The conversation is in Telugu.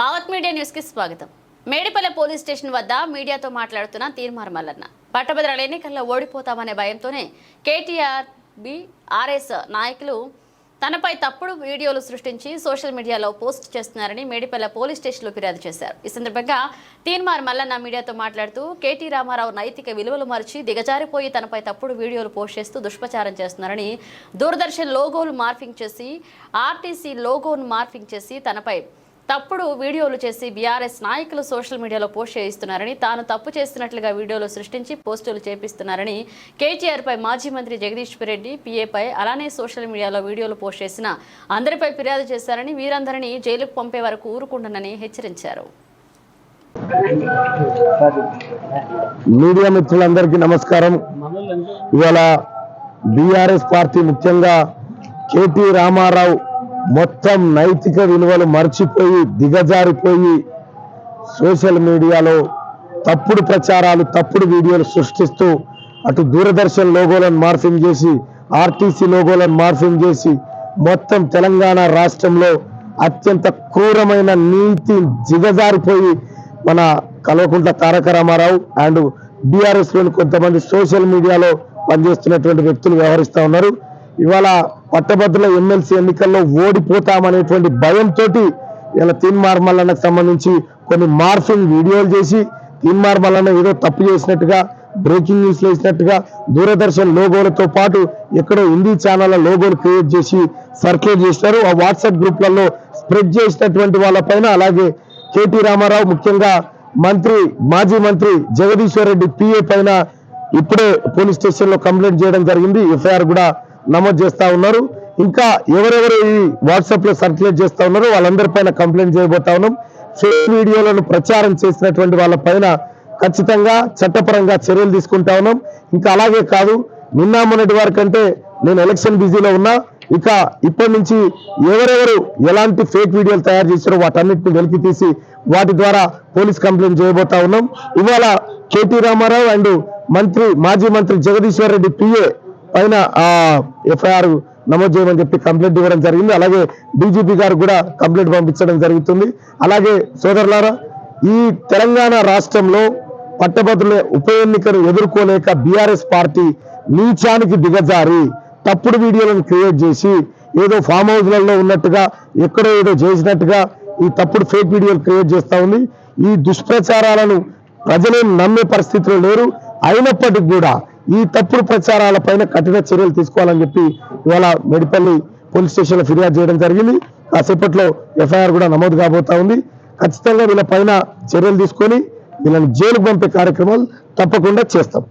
భావత్ మీడియా న్యూస్కి స్వాగతం. మేడిపల్లె పోలీస్ స్టేషన్ వద్ద మీడియాతో మాట్లాడుతున్న తీర్మార్ మల్లన్న. పట్టభద్రుల ఎన్నికల్లో ఓడిపోతామనే భయంతోనే కేటీఆర్ బి ఆర్ఎస్ నాయకులు తనపై తప్పుడు వీడియోలు సృష్టించి సోషల్ మీడియాలో పోస్ట్ చేస్తున్నారని మేడిపల్లె పోలీస్ స్టేషన్లో ఫిర్యాదు చేశారు. ఈ సందర్భంగా తీన్మార్ మల్లన్న మీడియాతో మాట్లాడుతూ కేటీ రామారావు నైతిక విలువలు మరిచి దిగజారిపోయి తనపై తప్పుడు వీడియోలు పోస్ట్ చేస్తూ దుష్ప్రచారం చేస్తున్నారని దూరదర్శన్ లోగోలు మార్ఫింగ్ చేసి ఆర్టీసీ లోగోను మార్ఫింగ్ చేసి తనపై తప్పుడు వీడియోలు చేసి బీఆర్ఎస్ నాయకులు సోషల్ మీడియాలో పోస్ట్ చేయిస్తున్నారని తాను తప్పు చేస్తున్నట్లుగా వీడియోలు సృష్టించి పోస్టులు చేపిస్తున్నారని కేటీఆర్పై మాజీ మంత్రి జగదీష్ రెడ్డి పీఏపై అలానే సోషల్ మీడియాలో వీడియోలు పోస్ట్ చేసిన అందరిపై ఫిర్యాదు చేశారని వీరందరినీ జైలుకు పంపే వరకు ఊరుకుంటున్నని హెచ్చరించారు. మీడియా మిత్రులందరికీ నమస్కారం. ఇవాళ బీఆర్ఎస్ పార్టీ ముఖ్యంగా కేటీ రామారావు మొత్తం నైతిక విలువలు మర్చిపోయి దిగజారిపోయి సోషల్ మీడియాలో తప్పుడు ప్రచారాలు తప్పుడు వీడియోలు సృష్టిస్తూ అటు దూరదర్శన్ లోగోలను మార్ఫింగ్ చేసి ఆర్టీసీ లోగోలను మార్ఫింగ్ చేసి మొత్తం తెలంగాణ రాష్ట్రంలో అత్యంత క్రూరమైన నీతి దిగజారిపోయి మన కల్వకుంట్ల తారక రామారావు అండ్ బీఆర్ఎస్లోని కొంతమంది సోషల్ మీడియాలో పనిచేస్తున్నటువంటి వ్యక్తులు వ్యవహరిస్తూ ఉన్నారు. ఇవాళ పట్టభద్రుల ఎమ్మెల్సీ ఎన్నికల్లో ఓడిపోతామనేటువంటి భయంతో ఇలా తీన్మార్ మల్లన్నకు సంబంధించి కొన్ని మార్ఫింగ్ వీడియోలు చేసి తీన్మార్ మల్లన్న ఏదో తప్పు చేసినట్టుగా బ్రేకింగ్ న్యూస్ వేసినట్టుగా దూరదర్శన్ లోగోలతో పాటు ఎక్కడో హిందీ ఛానళ్ళ లోగోలు క్రియేట్ చేసి సర్క్యులేట్ చేసినారు. ఆ వాట్సాప్ గ్రూప్లలో స్ప్రెడ్ చేసినటువంటి వాళ్ళపైన అలాగే కేటీ రామారావు ముఖ్యంగా మంత్రి మాజీ మంత్రి జగదీశ్వర్ రెడ్డి పిఏ పైన ఇప్పుడే పోలీస్ స్టేషన్లో కంప్లైంట్ చేయడం జరిగింది. ఎఫ్ఐఆర్ కూడా నమోదు చేస్తా ఉన్నారు. ఇంకా ఎవరెవరు ఈ వాట్సాప్లో సర్క్యులేట్ చేస్తా ఉన్నారో వాళ్ళందరిపైన కంప్లైంట్ చేయబోతా ఉన్నాం. ఫేక్ వీడియోలను ప్రచారం చేసినటువంటి వాళ్ళ పైన ఖచ్చితంగా చట్టపరంగా చర్యలు తీసుకుంటా ఉన్నాం. ఇంకా అలాగే కాదు నిన్న మొన్నటి వరకంటే నేను ఎలక్షన్ బిజీలో ఉన్నా. ఇక ఇప్పటి నుంచి ఎవరెవరు ఎలాంటి ఫేక్ వీడియోలు తయారు చేశారో వాటన్నిటిని వెలికి తీసి వాటి ద్వారా పోలీస్ కంప్లైంట్ చేయబోతా ఉన్నాం. ఇవాళ కేటీ రామారావు అండ్ మంత్రి మాజీ మంత్రి జగదీశ్వర్ రెడ్డి పిఏ పైన ఆ ఎఫ్ఐఆర్ నమోదు చేయమని చెప్పి కంప్లైంట్ ఇవ్వడం జరిగింది. అలాగే డీజీపీ గారు కూడా కంప్లైంట్ పంపించడం జరుగుతుంది. అలాగే సోదరులారా ఈ తెలంగాణ రాష్ట్రంలో పట్టభద్రుల ఉప ఎన్నికను ఎదుర్కోలేక బీఆర్ఎస్ పార్టీ నీచానికి దిగజారి తప్పుడు వీడియోలను క్రియేట్ చేసి ఏదో ఫామ్ హౌస్లలో ఉన్నట్టుగా ఎక్కడో ఏదో చేసినట్టుగా ఈ తప్పుడు ఫేక్ వీడియోలు క్రియేట్ చేస్తూ ఉంది. ఈ దుష్ప్రచారాలను ప్రజలు నమ్మే పరిస్థితిలో లేరు. అయినప్పటికీ కూడా ఈ తప్పుడు ప్రచారాల పైన కఠిన చర్యలు తీసుకోవాలని చెప్పి ఇవాళ మెడిపల్లి పోలీస్ స్టేషన్లో ఫిర్యాదు చేయడం జరిగింది. కాసేపట్లో ఎఫ్ఐఆర్ కూడా నమోదు కాబోతా ఉంది. ఖచ్చితంగా వీళ్ళ పైన చర్యలు తీసుకొని వీళ్ళని జైలుకు పంపే కార్యక్రమాలు తప్పకుండా చేస్తాం.